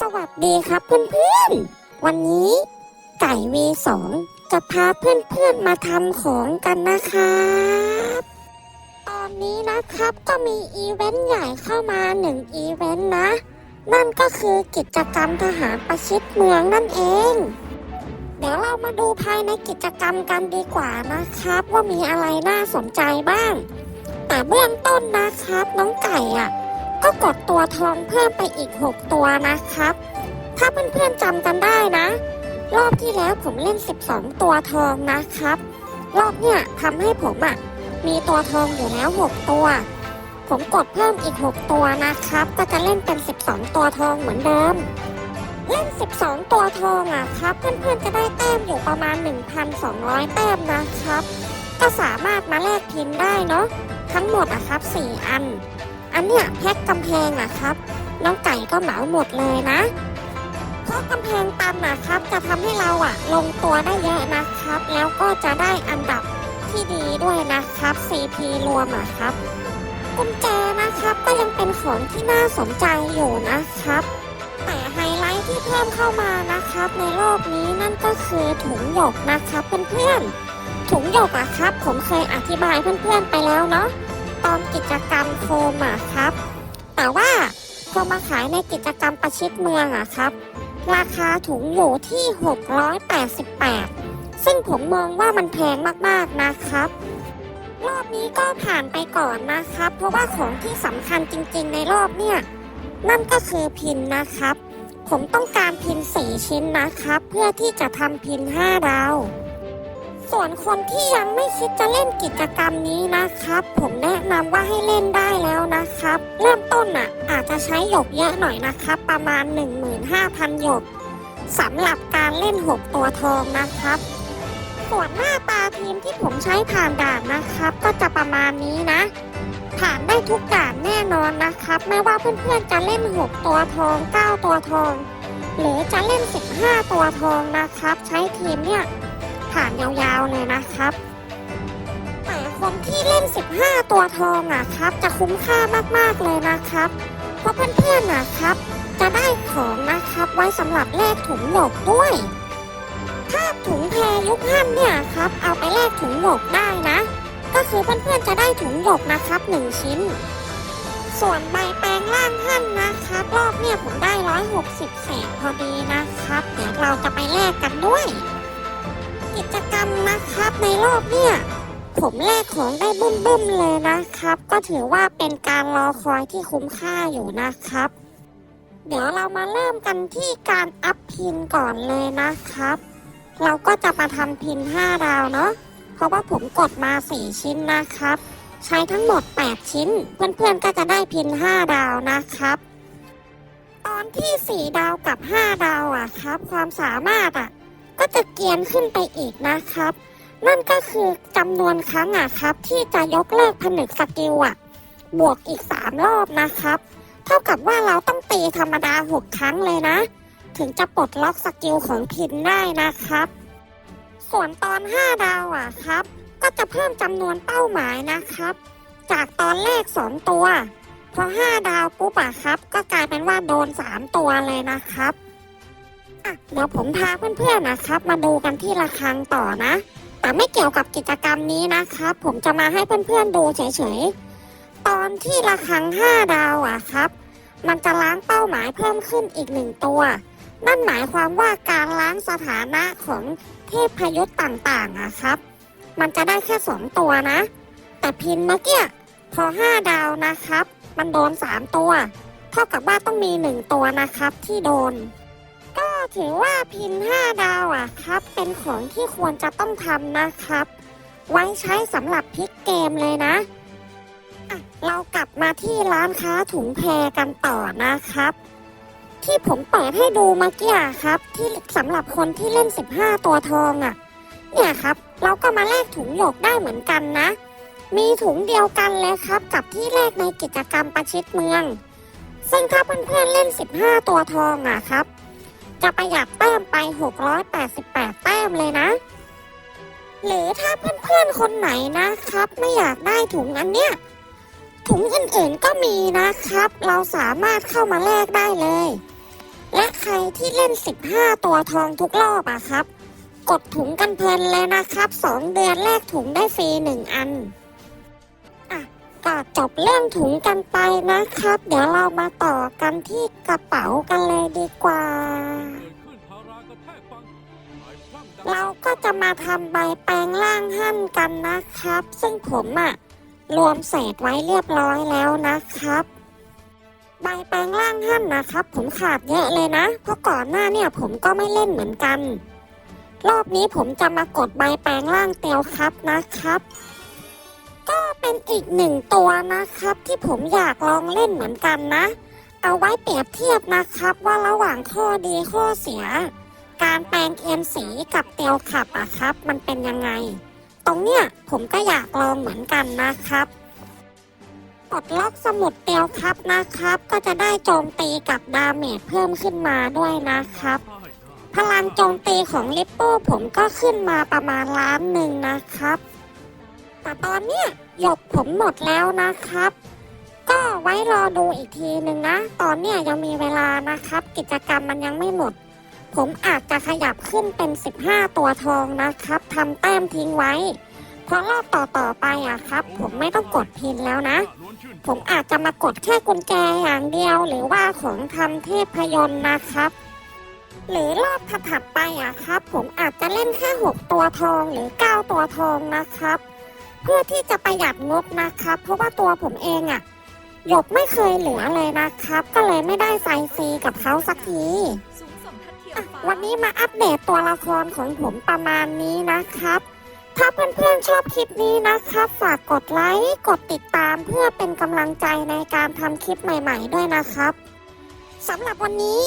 สวัสดีครับเพื่อนๆ วันนี้ไก่ V2 จะพาเพื่อนๆมาทำของกันนะครับ ตอนนี้นะครับก็มีอีเวนต์ใหญ่เข้ามาหนึ่งอีเวนต์นะ นั่นก็คือกิจกรรมทหารประชิดเมืองนั่นเอง เดี๋ยวเรามาดูภายในกิจกรรมกันดีกว่านะครับ ว่ามีอะไรน่าสนใจบ้าง แต่เบื้องต้นนะครับน้องไก่อะ ก็กดตัวทองเพิ่มไปอีก 6 ตัวนะครับ ถ้าเพื่อนๆจำกันได้นะ รอบที่แล้วผมเล่น 12 ตัวทองนะครับ รอบเนี้ยทำให้ผมอะมีตัวทองอยู่แล้ว 6 ตัว ผมกดเพิ่มอีก 6 ตัวนะครับ ก็จะเล่นเป็น 12 ตัวทองเหมือนเดิม เล่น 12 ตัวทองอะครับ เพื่อนๆจะได้แต้มอยู่ประมาณ 1,200 แต้มนะครับ ก็สามารถมาแลกพินได้เนาะทั้งหมดอะครับ 4 อัน อันเนี้ยแพ็กกำแพงอะครับ น้องไก่ก็เหมาหมดเลยนะ เพราะกำแพงตันนะครับ จะทำให้เราอะลงตัวได้เยอะนะครับ แล้วก็จะได้อันดับที่ดีด้วยนะครับ CP รวมอะครับกุญแจนะครับก็ยังเป็นของที่น่าสนใจอยู่นะครับ แต่ไฮไลท์ที่เพิ่มเข้ามานะครับ ในรอบนี้นั่นก็คือถุงหยกนะครับเพื่อนๆถุงหยกอะครับ ผมเคยอธิบายเพื่อนๆไปแล้วเนาะ ตอนกิจกรรมโคมอะครับ แต่ว่าพอมาขายในกิจกรรมประชิดเมืองอะครับ ราคาถุงอยู่ที่ 688 ซึ่งผมมองว่ามันแพงมากๆนะครับ รอบนี้ก็ผ่านไปก่อนนะครับ เพราะว่าของที่สำคัญจริงๆในรอบเนี่ย นั่นก็คือพินนะครับ ผมต้องการพิน4ชิ้นนะครับ เพื่อที่จะทำพิน5ดาว ส่วนคนที่ยังไม่คิดจะเล่นกิจกรรมนี้นะครับ ผมแนะนำว่าให้เล่นได้แล้วนะครับ เริ่มต้นอะอาจจะใช้หยกเยอะหน่อยนะครับ ประมาณ 15,000หยกสำหรับการเล่น 6 ตัวทองนะครับส่วนหน้าตาทีมที่ผมใช้ผ่านด่านนะครับ ก็จะประมาณนี้นะ ผ่านได้ทุกด่านแน่นอนนะครับ ไม่ว่าเพื่อนๆจะเล่น 6 ตัวทอง 9 ตัวทอง หรือจะเล่น 15 ตัวทองนะครับ ใช้ทีมเนี่ย ผ่านยาวๆเลยนะครับแต่คนที่เล่น 15 ตัวทองอะครับ จะคุ้มค่ามากๆเลยนะครับ เพราะเพื่อนๆนะครับ จะได้ของนะครับไว้สำหรับแลกถุงหยกด้วย ถ้าถุงแพรยุคฮั่นเนี่ยครับ เอาไปแลกถุงหยกได้นะ ก็คือเพื่อนๆจะได้ถุงหยกนะครับ1ชิ้น ส่วนใบแปลงร่างหั่นนะครับรอบเนี่ยผมได้ 160เศษพอดีนะครับ เดี๋ยวเราจะไปแลกกันด้วย กิจกรรมนะครับในรอบเนี่ย ผมแลกของได้บึ้มบึ้มๆเลยนะครับ ก็ถือว่าเป็นการรอคอยที่คุ้มค่าอยู่นะครับ เดี๋ยวเรามาเริ่มกันที่การอัพพินก่อนเลยนะครับ เราก็จะมาทำพิน 5 ดาวเนาะเพราะว่าผมกดมา 4 ชิ้นนะครับ ใช้ทั้งหมด 8 ชิ้น เพื่อนๆก็จะได้พิน 5 ดาวนะครับ ตอนที่ 4 ดาวกับ 5 ดาวอะครับ ความสามารถอะ ก็จะเกียนขึ้นไปอีกนะครับ นั่นก็คือจำนวนครั้งอะครับ ที่จะยกเลิกผนึกสกิลอะบวกอีก 3 รอบนะครับ เท่ากับว่าเราต้องตีธรรมดา 6 ครั้งเลยนะ ถึงจะปลดล็อกสกิลของพินได้นะครับ ส่วนตอน 5 ดาวอะครับ ก็จะเพิ่มจำนวนเป้าหมายนะครับ จากตอนแรก 2 ตัวพอ5ดาวปุ๊บอะครับ ก็กลายเป็นว่าโดน 3 ตัวเลยนะครับ อะเดี๋ยวผมพาเพื่อนๆนะครับ มาดูกันที่ระฆังต่อนะ แต่ไม่เกี่ยวกับกิจกรรมนี้นะครับ ผมจะมาให้เพื่อนๆดูเฉยๆ ตอนที่ระฆัง5ดาวอะครับ มันจะล้างเป้าหมายเพิ่มขึ้นอีกหนึ่งตัว นั่นหมายความว่าการล้างสถานะของเทพพยุทธ์ต่างๆอะครับ มันจะได้แค่2ตัวนะ แต่พินเมื่อกี้พอ5ดาวนะครับ มันโดน3ตัว เท่ากับว่าต้องมี1ตัวนะครับที่โดน ถือว่าพิน 5 ดาวอะครับ เป็นของที่ควรจะต้องทำนะครับ ไว้ใช้สำหรับพลิกเกมเลยนะะเรากลับมาที่ร้านค้าถุงแพรกันต่อนะครับ ที่ผมเปิดให้ดูเมื่อกี้อะครับ ที่สำหรับคนที่เล่น 15 ตัวทองอะ่ะเนี่ยครับ เราก็มาแลกถุงหยกได้เหมือนกันนะ มีถุงเดียวกันเลยครับ กับที่แลกในกิจกรรมประชิดเมือง ซึ่งถ้าเพื่อนๆเล่น 15 ตัวทองอะครับ จะประหยัดแต้มไป 688 แต้มเลยนะ หรือถ้าเพื่อนๆคนไหนนะครับ ไม่อยากได้ถุงอันเนี้ยถุงอื่นๆก็มีนะครับ เราสามารถเข้ามาแลกได้เลย และใครที่เล่น 15 ตัวทองทุกรอบอะครับ กดถุงกันเพลินเลยนะครับ 2 เดือนแรกถุงได้ฟรี 1 อันอะ ก็จบเรื่องถุงกันไปนะครับ เดี๋ยวเรามาต่อกันที่กระเป๋ากันเลยดีกว่า เราก็จะมาทำใบแปลงร่างหั่นกันนะครับ ซึ่งผมอะรวมเศษไว้เรียบร้อยแล้วนะครับใบแปลงร่างหั่นนะครับ ผมขาดเยอะเลยนะ เพราะก่อนหน้าเนี่ยผมก็ไม่เล่นเหมือนกัน รอบนี้ผมจะมากดใบแปลงร่างเตียวครับนะครับ เป็นอีกหนึ่งตัวนะครับที่ผมอยากลองเล่นเหมือนกันนะ เอาไว้เปรียบเทียบนะครับว่าระหว่างข้อดีข้อเสีย การแปลงเอ็นสีกับเตียวขับอะครับ มันเป็นยังไง ตรงเนี้ยผมก็อยากลองเหมือนกันนะครับปลดล็อกสมุดเตียวครับนะครับ ก็จะได้โจมตีกับดาเมจเพิ่มขึ้นมาด้วยนะครับ พลังโจมตีของลิปโป้ผมก็ขึ้นมาประมาณล้านหนึ่งนะครับ แต่ตอนเนี้ยหยกผมหมดแล้วนะครับ ก็ไว้รอดูอีกทีหนึ่งนะ ตอนเนี้ยยังมีเวลานะครับ กิจกรรมมันยังไม่หมด ผมอาจจะขยับขึ้นเป็น 15 ตัวทองนะครับทำแต้มทิ้งไว้ เพราะรอบต่อๆไปอะครับ ผมไม่ต้องกดพินแล้วนะ ผมอาจจะมากดแค่กุญแจอย่างเดียว หรือว่าของทำเทพยนต์นะครับหรือรอบถัดไปอะครับ ผมอาจจะเล่นแค่6ตัวทองหรือ9ตัวทองนะครับ เพื่อที่จะประหยัดงบนะครับ เพราะว่าตัวผมเองอะหยกไม่เคยเหลือเลยนะครับ ก็เลยไม่ได้ไซฟรีกับเขาสักทีอะวันนี้มาอัปเดตตัวละครของผมประมาณนี้นะครับ ถ้าเพื่อนๆชอบคลิปนี้นะครับ ฝากกดไลค์กดติดตามเพื่อเป็นกำลังใจในการทำคลิปใหม่ ๆ ด้วยนะครับสำหรับวันนี้